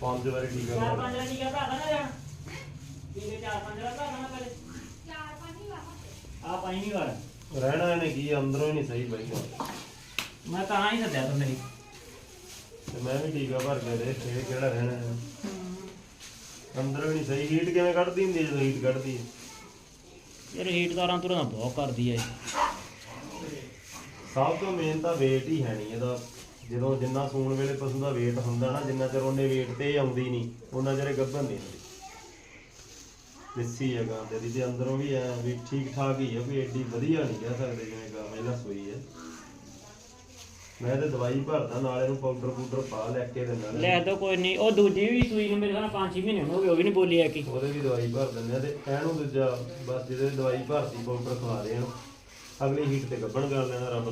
ਪੰਜ ਵਾਰੀ ਠੀਕ ਆ ਪੰਜਵੀਂ ਵਾਰ ਰਹਿਣਾ ਇਹਨੇ ਕੀ ਅੰਦਰੋਂ ਹੀ ਨਹੀਂ ਸਹੀ ਬਾਈ ਮੈਂ ਤਾਂ ਹੀ ਸੱਦਿਆ ਤੁਹਾਨੂੰ ਤੇ ਮੈਂ ਵੀ ਟੀਕਾ ਭਰ ਕੇ ਦੇ ਇਹ ਕਿਹੜਾ ਰਹਿਣਾ ਹੈ ਅੰਦਰੋਂ ਹੀ ਨਹੀਂ ਸਹੀ। ਹੀਟ ਕਿਵੇਂ ਕੱਢਦੀ ਹੁੰਦੀ ਹੈ ਜਦੋਂ ਹੀਟ ਕੱਢਦੀ ਹੈ ਯਾਰ ਹੀਟ ਤਾਰਾਂ ਤੁਰਾਂ ਬਹੁਤ ਕਰਦੀ ਐ ਸਭ ਤੋਂ ਮੇਨ ਤਾਂ weight ਹੀ ਹੈ ਨਹੀਂ ਇਹਦਾ ਜਦੋਂ ਜਿੰਨਾ ਸੂਣ ਵੇਲੇ ਪਸ਼ੂ ਦਾ weight ਹੁੰਦਾ ਨਾ ਜਿੰਨਾ ਚਿਰ ਉਹਨੇ weight ਤੇ ਆਉਂਦੀ ਨਹੀਂ ਉਹਨਾਂ ਚਿਰ ਗੱਭਣ ਨਹੀਂ ਹੁੰਦੀ। ਲੱਸੀ ਹੈ ਗਾਂ ਦੇ ਦੀ ਅੰਦਰੋਂ ਵੀ ਐ ਵੀ ਠੀਕ ਠਾਕ ਹੀ ਹੈ ਕੋਈ ਐਡੀ ਵਧੀਆ ਨਹੀਂ ਕਹਿ ਸਕਦੇ ਜਿਵੇਂ ਗਾਂ ਪਹਿਲਾਂ ਸੋਈ ਹੈ। ਮੈਂ ਤੇ ਦਵਾਈ ਭਰਦਾ ਨਾਲ ਇਹਨੂੰ ਪਾਊਡਰ ਪੂਡਰ ਪਾ ਲੈ ਕੇ ਦਿੰਦਾ ਲੈ ਦੋ ਕੋਈ ਨਹੀਂ ਉਹ ਦੂਜੀ ਵੀ ਸੂਈ ਨੂੰ ਮੇਰੇ ਖਿਆਲ 5-6 ਮਹੀਨੇ ਹੋ ਗਏ ਉਹ ਵੀ ਨਹੀਂ ਬੋਲੀ ਆ ਕੀ ਉਹਦੇ ਵੀ ਦਵਾਈ ਭਰ ਦਿੰਦੇ ਆ ਤੇ ਇਹਨੂੰ ਦੂਜਾ ਬਸ ਜਿਹਦੇ ਦਵਾਈ ਭਰਤੀ ਪਾਊਡਰ ਖਵਾ ਦੇ ਇਹਨੂੰ ਅਗਲੀ ਹੀਟ ਤੇ ਗੱਭਣ ਕਰ ਲੈਣਾ ਰੱਬ